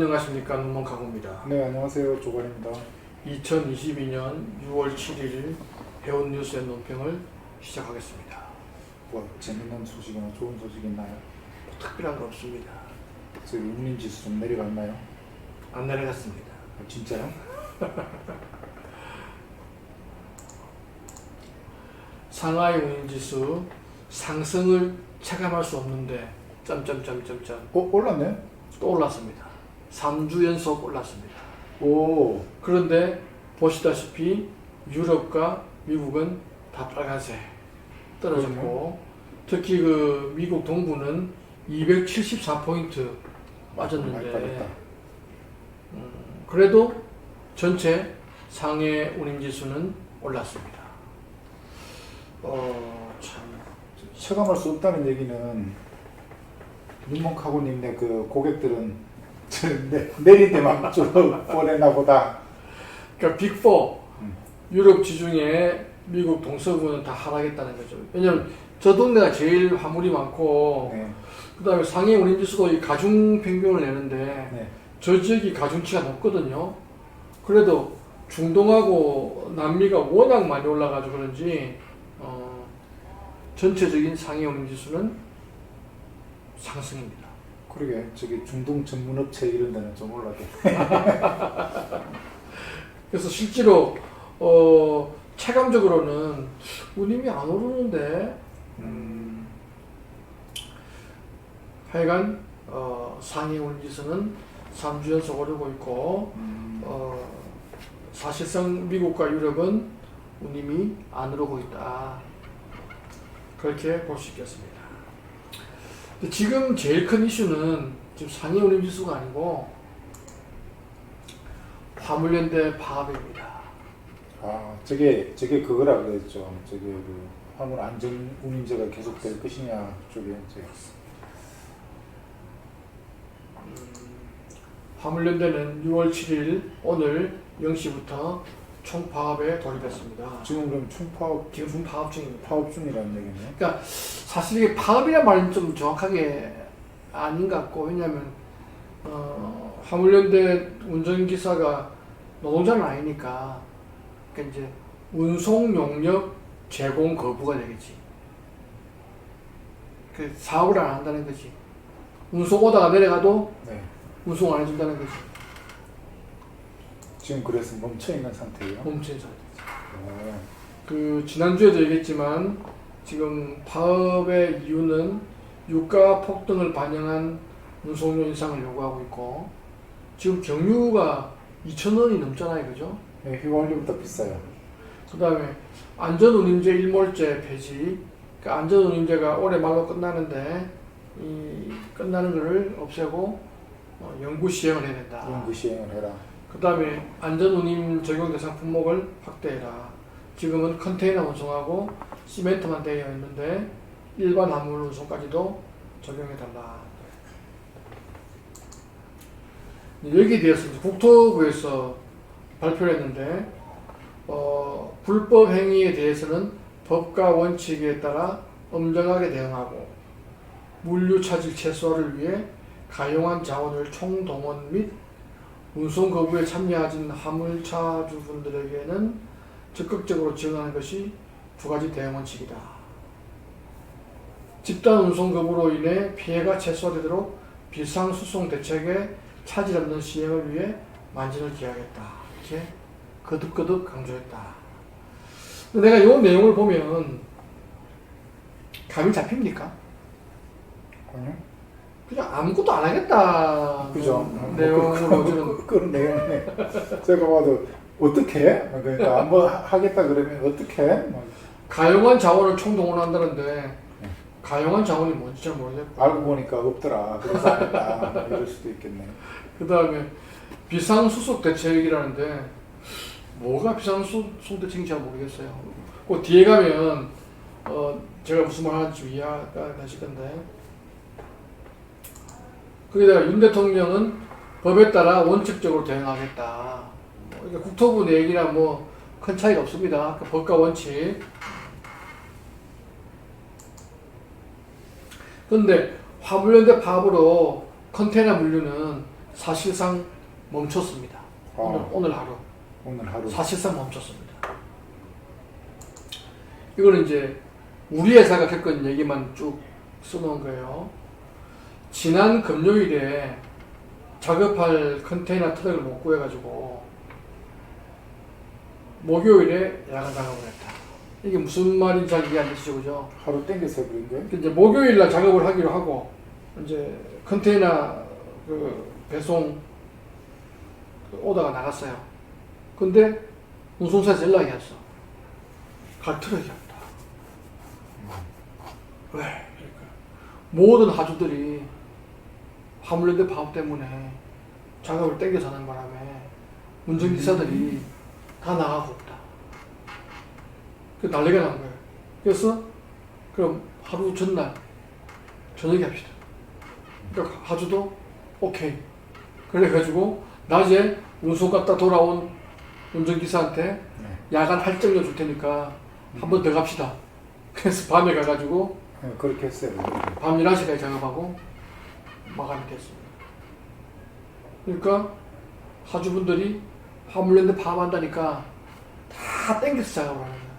안녕하십니까 눈먼가고입니다. 네, 안녕하세요. 조관입니다. 2022년 6월 7일 해운 뉴스의 논평을 시작하겠습니다. 뭐 재밌는 소식이나 좋은 소식 있나요? 특별한 거 없습니다. 저기 운임 지수 좀 내려갔나요? 안 내려갔습니다. 아, 진짜요? 상하이 운임 지수 상승을 체감할 수 없는데 점점점점점 어, 올랐네? 또 올랐습니다. 3주 연속 올랐습니다. 오, 그런데 보시다시피 유럽과 미국은 다 빨간색 떨어졌고 특히 그 미국 동부는 274포인트 많이 빠졌는데. 음, 그래도 전체 상해 운임지수는 올랐습니다. 어, 참 체감할 수 없다는 얘기는 눈먼카고님네 그 고객들은 내, 내릴 때만 좀 보냈나 보다. 그러니까 빅4 음. 유럽 지중해 미국 동서부는 다 하락했다는 거죠. 왜냐면 저 동네가 제일 화물이 많고 네, 그다음에 상해 운임지수도 이 가중 평균을 내는데 네. 저 지역이 가중치가 높거든요. 그래도 중동하고 남미가 워낙 많이 올라가지고 그런지 어, 전체적인 상해 운임지수는 상승입니다. 그러게 저기 중동 전문업체 이런 데는 좀 올라게. 그래서 실제로 어, 체감적으로는 운임이 안 오르는데 음, 하여간 어, 상해 운임지수는 3주 연속 오르고 있고 음, 어, 사실상 미국과 유럽은 운임이 안 오르고 있다. 그렇게 볼 수 있겠습니다. 근데 지금 제일 큰 이슈는 지금 상해 운임 지수가 아니고 화물연대 파업입니다. 아, 저게 저게 그거라 그랬죠. 저게 그 화물 안전 운임제가 계속될 것이냐 쪽에 이제 화물연대는 6월 7일 오늘 0시부터 총파업에 돌입했습니다. 지금 그럼 총파업 지금 파업 중입니다. 파업 중이라는 얘기네. 사실 이게 파업이란 말은 좀 정확하게 아닌 것 같고 왜냐하면 어, 화물연대 운전기사가 노동자는 아니니까 그러니까 이제 운송 용역 제공 거부가 되겠지. 그 사업을 안 한다는 거지. 운송 오다가 내려가도 네. 운송 안 해준다는 거지. 지금 그래서 멈춰 있는 상태예요. 멈춘 상태. 어, 그 지난주에도 얘기했지만 지금 파업의 이유는 유가 폭등을 반영한 운송료 인상을 요구하고 있고 지금 경유가 2,000원이 넘잖아요, 그죠? 네, 휘발유보다 비싸요. 그 다음에 안전운임제 일몰제 폐지. 그 안전운임제가 올해 말로 끝나는데 이 끝나는 것을 없애고 어, 영구 시행을 해야 된다. 연구 시행을 해라. 그 다음에 안전운임 적용 대상 품목을 확대해라. 지금은 컨테이너 운송하고 시멘트만 되어 있는데 일반 화물 운송까지도 적용해달라. 여기에 대해서 국토부에서 발표를 했는데 어, 불법 행위에 대해서는 법과 원칙에 따라 엄정하게 대응하고 물류 차질 최소화를 위해 가용한 자원을 총동원 및 운송 거부에 참여하진 화물차주분들에게는 적극적으로 지원하는 것이 두 가지 대응 원칙이다. 집단 운송 거부로 인해 피해가 최소화되도록 비상수송 대책의 차질 없는 시행을 위해 만전을 기하겠다. 이렇게 거듭거듭 강조했다. 내가 이 내용을 보면 감이 잡힙니까? 아니요? 그냥 아무것도 안 하겠다. 그죠? 음, 내용으로 저는 그, 그런 내용이네. 제가 봐도 어떻게? 그러니까 한번 하- 하겠다 그러면 어떻게? 막 가용한 자원을 총동원한다는데 네. 가용한 자원이 뭔지 잘 모르겠고 알고 보니까 없더라. 그래서 안 했다. 이럴 수도 있겠네. 그 다음에 비상수속 대책이라는데 뭐가 비상수속 대책인지 잘 모르겠어요. 그 뒤에 가면 어 제가 무슨 말 하는지 좀 이해가 되실 건데 거기다가 윤 대통령은 법에 따라 원칙적으로 대응하겠다. 뭐 이게 국토부 내역이랑 뭐 큰 차이가 없습니다. 그 법과 원칙. 그런데 화물연대 파업으로 컨테이너 물류는 사실상 멈췄습니다. 아. 오늘, 오늘 하루 오늘 하루 사실상 멈췄습니다. 이거는 이제 우리 회사가 겪은 얘기만 쭉 써놓은 거예요. 지난 금요일에 작업할 컨테이너 트럭을 못 구해가지고 목요일에 야간 작업을 했다. 이게 무슨 말인지 잘 이해 안 되시죠, 그죠? 하루 땡겨서 그런 거예요? 이제 목요일 날 작업을 하기로 하고 이제 컨테이너 그 배송 그 오다가 나갔어요. 근데 운송사에서 연락이 왔어. 갈 트럭이 없다. 왜? 그러니까 모든 하주들이 화물연대 파업 때문에 작업을 땡겨서 하는 바람에 운전기사들이 다 나가고 없다. 그 난리가 난 거예요. 그래서 그럼 하루 전날 저녁에 합시다. 그러니까 하주도 오케이. 그래가지고 낮에 운송 갔다 돌아온 운전기사한테 네. 야간 할증료 줄 테니까 한번 더 갑시다. 그래서 밤에 가가지고 네, 그렇게 했어요. 밤 11시까지 작업하고 마감이 됐습니다. 그러니까 하주분들이 화물연대 파업한다니까 다 땡겨서 작업을 하는 거예요.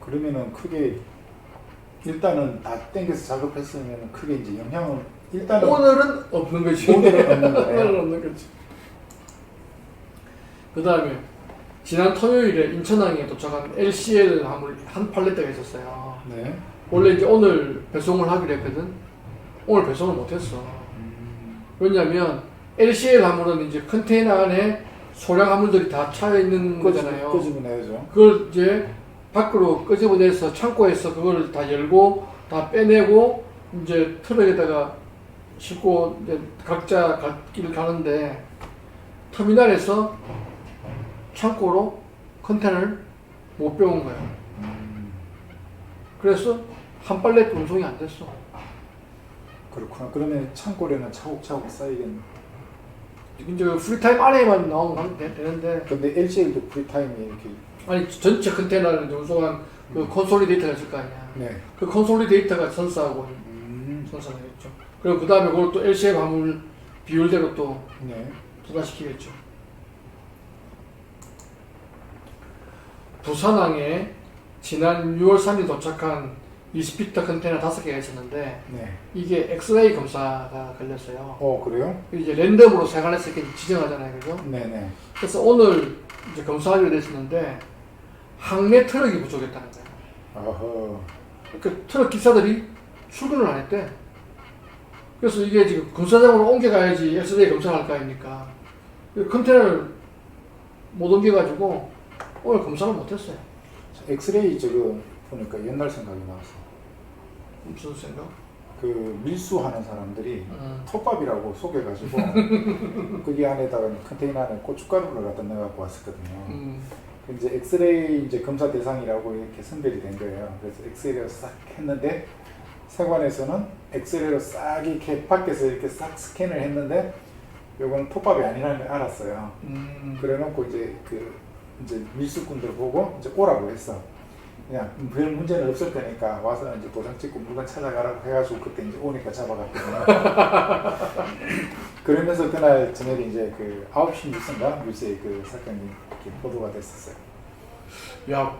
그러면은 크게 일단은 다 땡겨서 작업했으면 크게 이제 영향은 일단은 오늘은 없는 거지. 오늘은 없는 거네요. 오늘은 없는 거지. 그 다음에 지난 토요일에 인천항에 도착한 LCL 화물 한 팔레트가 있었어요. 네. 원래 이제 오늘 배송을 하기로 했거든. 오늘 배송을 못했어. 음, 왜냐면 LCL 화물은 이제 컨테이너 안에 소량 화물들이 다 차여 있는 끄집- 거잖아요. 끄집어내야죠. 그걸 이제 밖으로 끄집어내서 창고에서 그걸 다 열고 다 빼내고 이제 트럭에다가 싣고 이제 각자 갈 길을 가는데 터미널에서 창고로 컨테이너를 못 빼온 거예요. 음, 그래서 한 팔레트 운송이 안 됐어. 그렇구나. 그러면 창고에는 차곡차곡 쌓이겠네. 이제 그 프리타임 안에만 나오면 되- 되는데 근데 LCL도 프리타임이 이렇게 아니 전체 컨테이너를 이제 운송한 그 콘솔리데이터가 있을 거 아니야. 네. 그 콘솔리데이터가 선사하고 음, 선사하겠죠. 그리고 그 다음에 그걸 또 LCL 화물 비율대로 또 네. 부과시키겠죠. 부산항에 지난 6월 3일 도착한 20피터 컨테이너 5개가 있었는데 네. 이게 엑스레이 검사가 걸렸어요. 어 그래요? 이제 랜덤으로 세관에서 이렇게 지정하잖아요. 그죠? 네네. 그래서 오늘 이제 검사하기로 됐었는데 항내 트럭이 부족했다는 거예요. 어허. 그 트럭 기사들이 출근을 안 했대. 그래서 이게 지금 검사장으로 옮겨가야지 엑스레이 검사할 거 아닙니까? 그 컨테이너를 못 옮겨가지고 오늘 검사를 못했어요. 엑스레이 저거 보니까 옛날 생각이 나서 무슨 생각? 그 밀수하는 사람들이 음. 톱밥이라고 속여가지고 거기 안에다가 컨테이너 안에 고춧가루를 갖다 넣어갖고 왔었거든요. 음. 그 이제 엑스레이 이제 검사 대상이라고 이렇게 선별이 된 거예요. 그래서 엑스레이를 싹 했는데 세관에서는 엑스레이로 싹 이렇게 밖에서 이렇게 싹 스캔을 했는데 요거는 톱밥이 아니라는 걸 알았어요. 음. 그래놓고 이제 그 이제 밀수꾼들 보고 이제 오라고 했어. 그냥 별 문제는 없을 거니까 와서 이제 도장 찍고 물건 찾아가라고 해가지고 그때 이제 오니까 잡아갔거든요. 그러면서 그날 저녁에 이제 그 9시 뉴스인가 뉴스에 그 사건이 이렇게 보도가 됐었어요. 야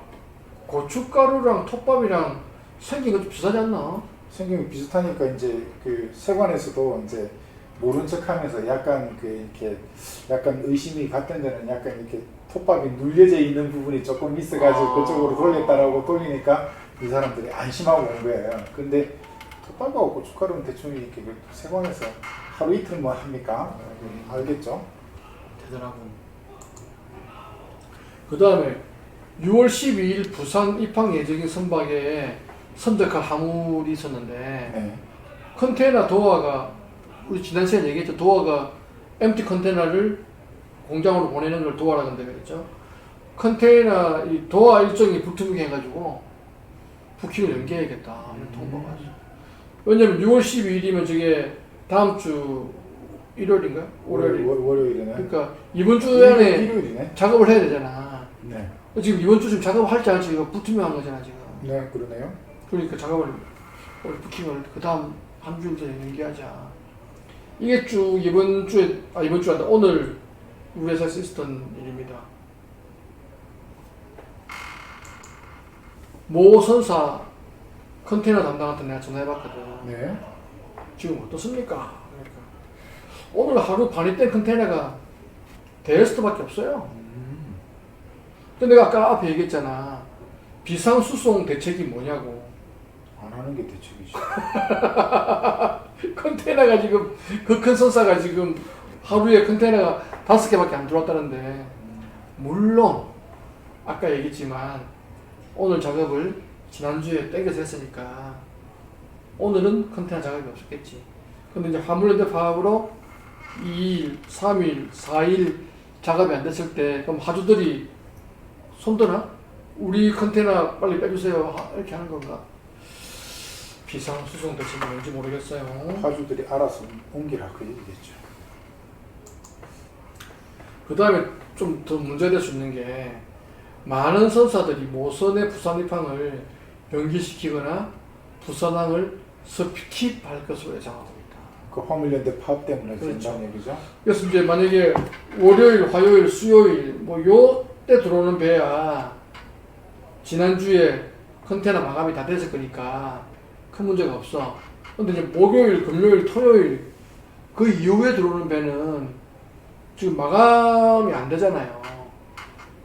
고춧가루랑 톱밥이랑 생긴 거좀 비슷하지 않나? 생김이 비슷하니까 이제 그 세관에서도 이제 모른 척하면서 약간 그 이렇게 약간 의심이 갔던 데는 약간 이렇게 톱밥이 눌려져 있는 부분이 조금 있어가지고 아. 그쪽으로 돌렸다라고 돌리니까 이 사람들이 안심하고 온 거예요. 근데 톱밥하고 고춧가루는 대충 이렇게 그 세관에서 하루 이틀 뭐 합니까? 알겠죠? 되더라고. 그 다음에 6월 12일 부산 입항 예정인 선박에 선적한 화물이 있었는데 네. 컨테이너 도어가 우리 지난 시간에 얘기했죠. 도어가 엠티 컨테이너를 공장으로 보내는 걸 도어라 근데 그랬죠. 컨테이너 이 도어 일정이 불투명해 가지고 부킹을 연기해야겠다 이런 통보가 왔어. 왜냐면 6월 12일이면 저게 다음 주 일요일인가? 월요일. 월, 월요일이네. 그러니까 이번 주 안에 일요일이네. 작업을 해야 되잖아. 네. 지금 이번 주 지금 작업을 할지 안 할지 이거 불투명한 거잖아 지금. 네, 그러네요. 그러니까 작업을 오늘 부킹을 그 다음 한 주일 전에 연기하자. 이게 쭉 이번 주에 아 이번 주에 아니라 오늘 우리 회사에서 있었던 일입니다. 모 선사 컨테이너 담당한테 내가 전화해봤거든. 네. 지금 어떻습니까? 그러니까 오늘 하루 뗀 컨테이너가 데스트밖에 없어요. 음. 근데 내가 아까 앞에 얘기했잖아. 비상수송 대책이 뭐냐고. 안 하는 게 대책이죠. 컨테이너가 지금 그 큰 선사가 지금 하루에 컨테이너가 다섯 개밖에 안 들어왔다는데 물론 아까 얘기했지만 오늘 작업을 지난주에 땡겨서 했으니까 오늘은 컨테이너 작업이 없었겠지. 근데 이제 화물연대 파업으로 2일, 3일, 4일 작업이 안 됐을 때 그럼 하주들이 손드나? 우리 컨테이너 빨리 빼주세요. 하- 이렇게 하는 건가? 비상 수송 대책이 뭔지 모르겠어요. 화주들이 알아서 옮기라 그 얘기겠죠. 그 다음에 좀 더 문제될 수 있는 게 많은 선사들이 모선의 부산 입항을 연기시키거나 부산항을 스킵할 것으로 예상하고 있다. 그 화물연대 파업 때문에 그렇죠. 얘기죠. 그래서 이제 만약에 월요일, 화요일, 수요일 뭐요 때 들어오는 배야 지난주에 컨테이너 마감이 다 됐을 거니까 큰 문제가 없어. 근데 이제 목요일, 금요일, 토요일 그 이후에 들어오는 배는 지금 마감이 안 되잖아요.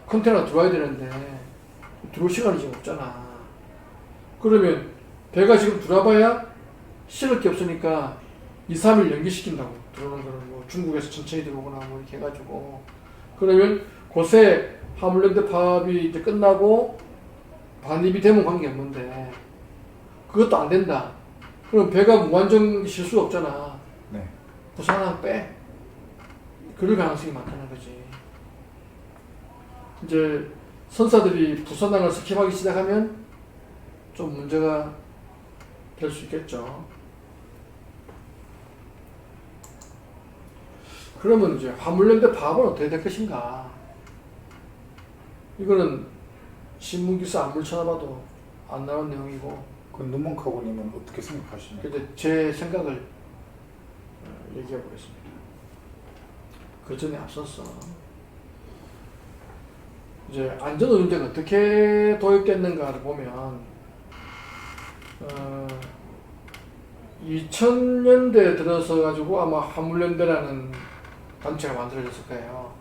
컨테이너 들어와야 되는데 들어올 시간이 지금 없잖아. 그러면 배가 지금 들어와봐야 실을 게 없으니까 2, 3일 연기시킨다고 들어오는 거는 뭐 중국에서 천천히 들어오거나 뭐 이렇게 해가지고 그러면 곳에 화물랜드 파업이 이제 끝나고 반입이 되면 관계없는데 그것도 안 된다. 그럼 배가 무한정 실수 없잖아. 네. 부산항 빼. 그럴 가능성이 많다는 거지. 이제 선사들이 부산항을 스킵하기 시작하면 좀 문제가 될 수 있겠죠. 그러면 이제 화물연대 파업은 어떻게 될 것인가? 이거는 신문 기사 안물 쳐다봐도 안 나온 내용이고 그 눈먼카고님은 어떻게 생각하시나요? 근데 제 생각을 어, 얘기해 보겠습니다. 그 전에 앞서서 이제 안전운전제가 어떻게 도입됐는가를 보면 어, 2000년대 들어서 가지고 아마 화물연대라는 단체가 만들어졌을 거예요.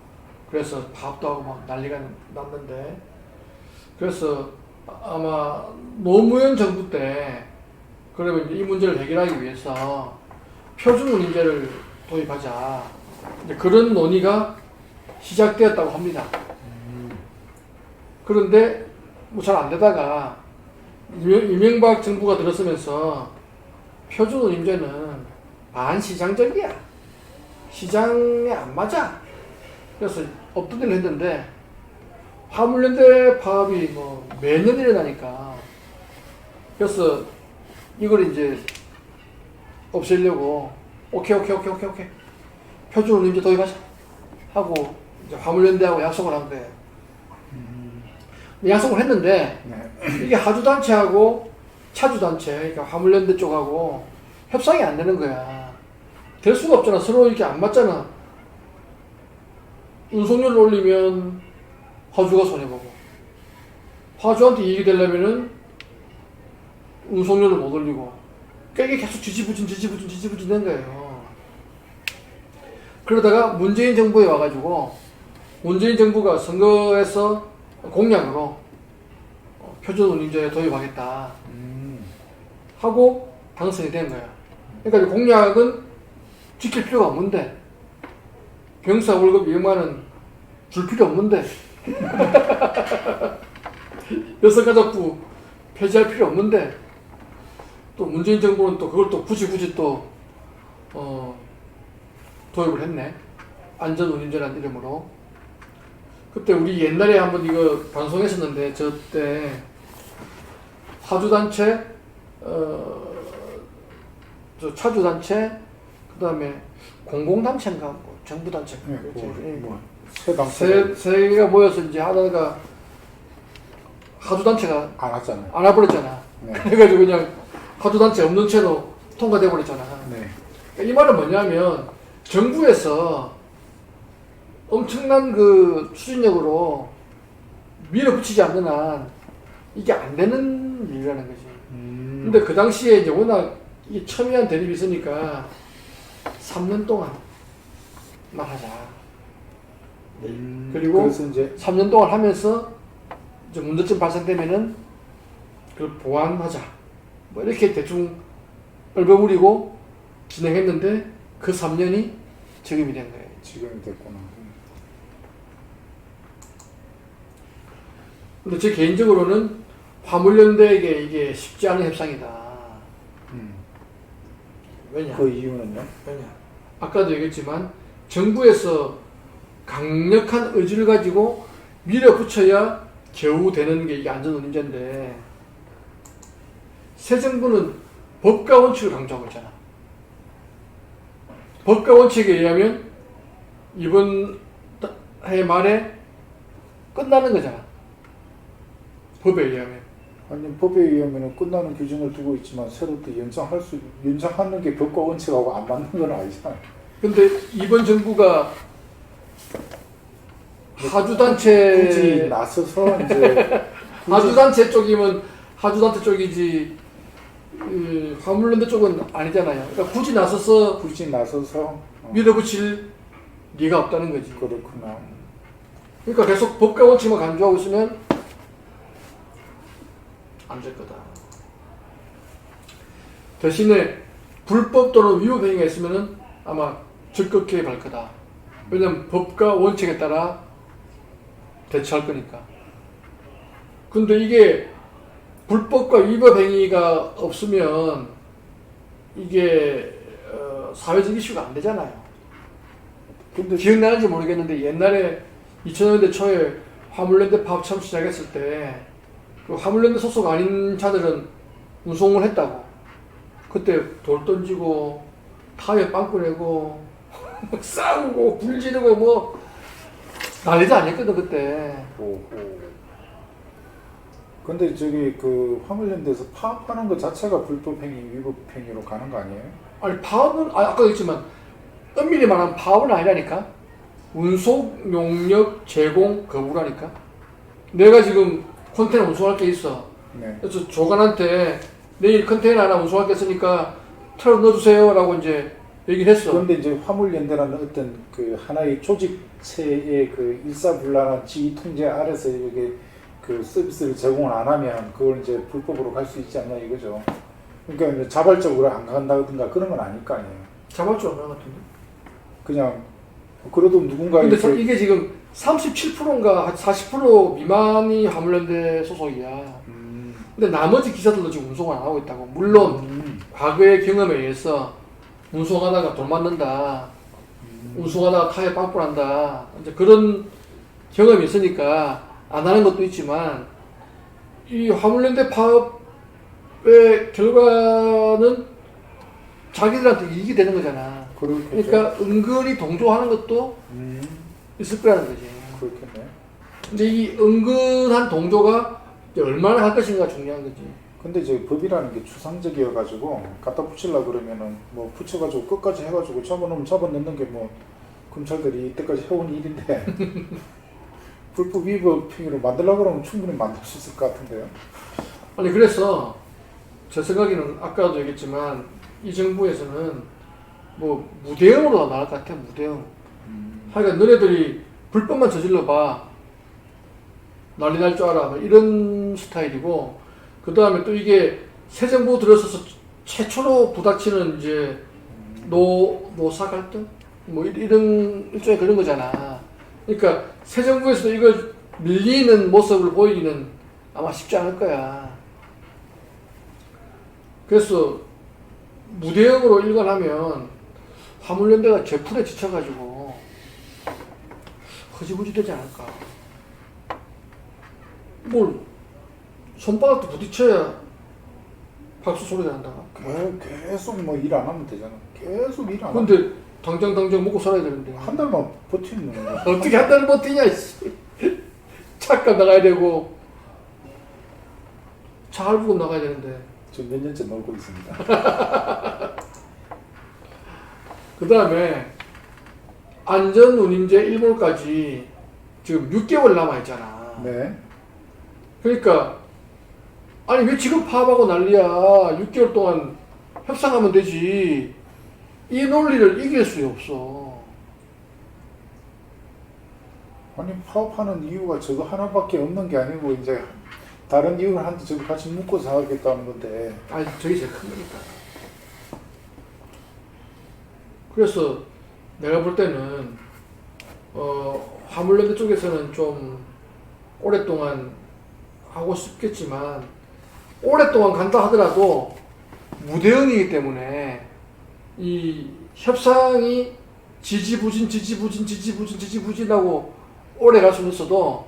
그래서 파업도 하고 막 난리가 났는데 그래서 아마 노무현 정부 때 그러면 이 문제를 해결하기 위해서 표준 운임제를 도입하자. 그런 논의가 시작되었다고 합니다. 그런데 뭐 잘 안 되다가 이명- 이명박 정부가 들어서면서 표준 운임제는 반시장적이야. 시장에 안 맞아. 그래서 일을 했는데 화물연대 파업이 뭐 매년 일어나니까 그래서 이걸 이제 없애려고 오케이 오케이 오케이 오케이 오케이 표준 운임제 도입하자 하고 이제 화물연대하고 약속을 한 거예요. 근데 약속을 했는데 네. 이게 하주단체하고 차주단체 그러니까 화물연대 쪽하고 협상이 안 되는 거야. 될 수가 없잖아. 서로 이렇게 안 맞잖아. 운송료를 올리면 화주가 손해보고 화주한테 이익이 되려면은 운송료를 못 올리고 그러니까 이게 계속 지지부진 지지부진 지지부진 된 거예요. 그러다가 문재인 정부에 와가지고 문재인 정부가 선거에서 공약으로 어, 표준 운임제 도입하겠다 음. 하고 당선이 된 거야. 그러니까 이 공약은 지킬 필요가 없는데 병사 월급 200만 원 줄 필요 없는데 여성가족부 폐지할 필요 없는데 또 문재인 정부는 또 그걸 또 굳이 굳이 또 어, 도입을 했네. 안전운임제라는 이름으로. 그때 우리 옛날에 한번 이거 방송했었는데 저 때 사주단체 어, 저 차주단체 그 다음에 공공단체인가 뭐 정부단체 네, 예, 뭐, 세당 세, 세 개가 모여서 이제 하다가 하주단체가 안 왔잖아요. 안 와버렸잖아 네. 그래가지고 그냥 하주단체 없는 채로 통과돼 버렸잖아 네. 이 말은 뭐냐면 정부에서 엄청난 그 추진력으로 밀어붙이지 않는 한 이게 안 되는 일이라는 거지. 음. 근데 그 당시에 이제 워낙 이 첨예한 대립이 있으니까 3년 동안만 하자. 음, 그리고 그래서 이제 3년 동안 하면서 이제 문제점 발생되면은 그걸 보완하자. 뭐 이렇게 대충 얼버무리고 진행했는데 그 3년이 적용이 된 거예요. 지금이 됐구나. 근데 제 개인적으로는 화물연대에게 이게 쉽지 않은 협상이다. 음. 왜냐? 그 이유는요? 왜냐? 아까도 얘기했지만 정부에서 강력한 의지를 가지고 밀어붙여야 겨우 되는 게 이게 안전운전인데 새 정부는 법과 원칙을 강조하고 있잖아. 법과 원칙에 의하면 이번 해 말에 끝나는 거잖아. 법에 의하면. 아니 법에 의하면 끝나는 규정을 두고 있지만 새로 또 연장할 수 연장하는 게 법과 원칙하고 안 맞는 건 아니잖아요. 근데 이번 정부가 굳이 하주단체 나서서 이제 하주단체 쪽이면 하주단체 쪽이지 그 화물연대 쪽은 아니잖아요. 그러니까 굳이 나서서 굳이 나서서 어, 밀어붙일 리가 없다는 거지. 그렇구나. 그러니까 계속 법과 원칙만 강조하고 있으면 안 될 거다. 대신에 불법 또는 위법 행위가 있으면은 아마 적극해 갈 거다. 왜냐면 법과 원칙에 따라 대처할 거니까. 근데 이게 불법과 위법 행위가 없으면 이게 어, 사회적 이슈가 안 되잖아요. 근데 기억나는지 모르겠는데 옛날에 2000년대 초에 화물연대 파업 처음 시작했을 때 그 화물연대 소속 아닌 차들은 운송을 했다고. 그때 돌 던지고 타이어 빵꾸 내고 막 싸우고 불 지르고 뭐 난리도 아니었거든 그때. 오호. 근데 저기 그 화물연대에서 파업하는 것 자체가 불법 행위, 위법 행위로 가는 거 아니에요? 아니 파업은 아, 아까 했지만 엄밀히 말하면 파업은 아니라니까 운송 용역 제공 거부라니까 내가 지금 컨테이너 운송할 게 있어 네. 그래서 조간한테 내일 컨테이너 하나 운송할 게 있으니까 트럭 넣어주세요 라고 이제 얘기를 했어 그런데 이제 화물연대라는 어떤 그 하나의 조직체의 그 일사불란한 지휘 통제 아래서 이게 그 서비스를 제공을 안 하면 그걸 이제 불법으로 갈 수 있지 않냐 이거죠. 그러니까 자발적으로 안 간다든가 그런 건 아닐 거 아니에요. 잡았죠 얼마 같은데 그냥 그래도 누군가 근데 이렇게 이게 지금 37%인가 40% 미만이 화물연대 소속이야 음, 근데 나머지 기사들도 지금 운송을 안 하고 있다고 물론 음, 과거의 경험에 의해서 운송하다가 돌 맞는다 음. 운송하다가 타이어 빵꾸 난다. 이제 그런 경험이 있으니까 안 하는 것도 있지만 이 화물연대 파업의 결과는 자기들한테 이익이 되는 거잖아. 그렇겠죠. 그러니까 은근히 동조하는 것도 음, 있을 거라는 거지. 그렇겠네. 근데 이 은근한 동조가 얼마나 할 것인가 중요한 거지. 근데 이제 법이라는 게 추상적이어 가지고 갖다 붙이려 그러면은 뭐 붙여가지고 끝까지 해가지고 잡아놓으면 잡아넣는 게 뭐 검찰들이 이때까지 해온 일인데 불법 위법 행위로 만들려 그러면 충분히 만들 수 있을 것 같은데요. 아니 그래서 제 생각에는 아까도 얘기했지만 이 정부에서는 뭐 무대응으로 나갈 것 같아 무대응. 하여간 너네들이 불법만 저질러 봐. 난리 날 줄 알아. 뭐 이런 스타일이고, 그 다음에 또 이게 새 정부 들어서서 최초로 부닥치는 이제 노, 노사 갈등? 뭐 이- 이런 일종의 그런 거잖아. 그러니까 새 정부에서도 이걸 밀리는 모습을 보이기는 아마 쉽지 않을 거야. 그래서 무대응으로 일관하면 화물연대가 제풀에 지쳐가지고 허지부지 되지 않을까. 뭘 손바닥도 부딪혀야 박수 소리가 난다. 계- 계속 뭐 일 안 하면 되잖아. 계속 일 안 하면 근데 당장 당장 먹고 살아야 되는데 한 달만 버티면 되는 거야. 어떻게 한 달을 버티냐? 씨. 차값 나가야 되고 차 할부금 나가야 되는데 저몇 년째 놀고 있습니다. 그 다음에 안전운임제 일몰까지 지금 6개월 남아있잖아. 네. 그러니까 아니 왜 지금 파업하고 난리야 6개월 동안 협상하면 되지 이 논리를 이길 수 없어. 아니 파업하는 이유가 저거 하나밖에 없는 게 아니고 이제 다른 이유를 한데 저거 같이 묶어서 하겠다는 건데. 아니 저게 제일 큰 거니까. 그래서 내가 볼 때는 어 화물연대 쪽에서는 좀 오랫동안 하고 싶겠지만 오랫동안 간다 하더라도 무대응이기 때문에 이 협상이 지지부진 지지부진 지지부진 지지부진하고 오래 갈 수는 있어도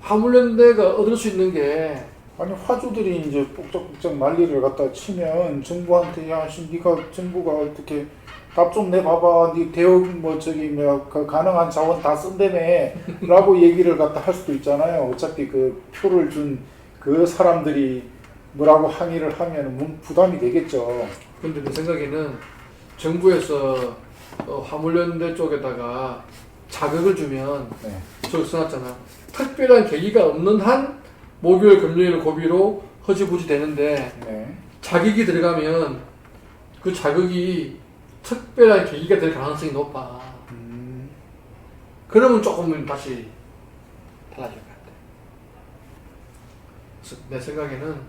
화물연대가 얻을 수 있는 게 아니 화주들이 이제 복작복작 난리를 갖다 치면 정부한테 야 씨, 네가 정부가 어떻게 답 좀 내봐봐. 네 대응 뭐 저기 뭐그 가능한 자원 다 쓴다며 라고 얘기를 갖다 할 수도 있잖아요. 어차피 그 표를 준 그 사람들이 뭐라고 항의를 하면 부담이 되겠죠. 근데 내 생각에는 정부에서 어, 화물연대 쪽에다가 자극을 주면 네. 저기 써놨잖아 특별한 계기가 없는 한 목요일 금요일 고비로 허지부지 되는데 네. 자격이 들어가면 그 자극이 특별한 계기가 될 가능성이 높아 음, 그러면 조금은 다시 달라질 것 같아 그래서 내 생각에는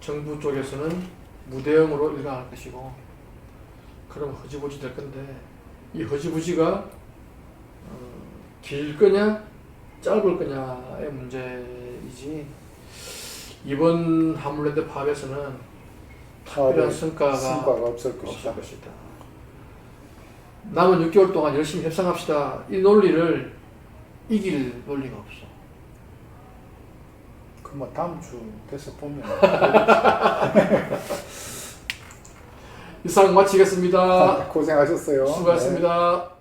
정부 쪽에서는 무대응으로 일관할 것이고 그럼 허지부지 될 건데 이 허지부지가 어, 길 거냐 짧을 거냐의 문제이지 이번 화물랜드 파업에서는 특별한 성과가, 성과가 없을 없을 것이다 것이다. 남은 6개월 동안 열심히 협상합시다. 이 논리를 이길 논리가 없어. 그뭐 다음 주 돼서 보면 이상 마치겠습니다. 고생하셨어요. 네. 수고하셨습니다.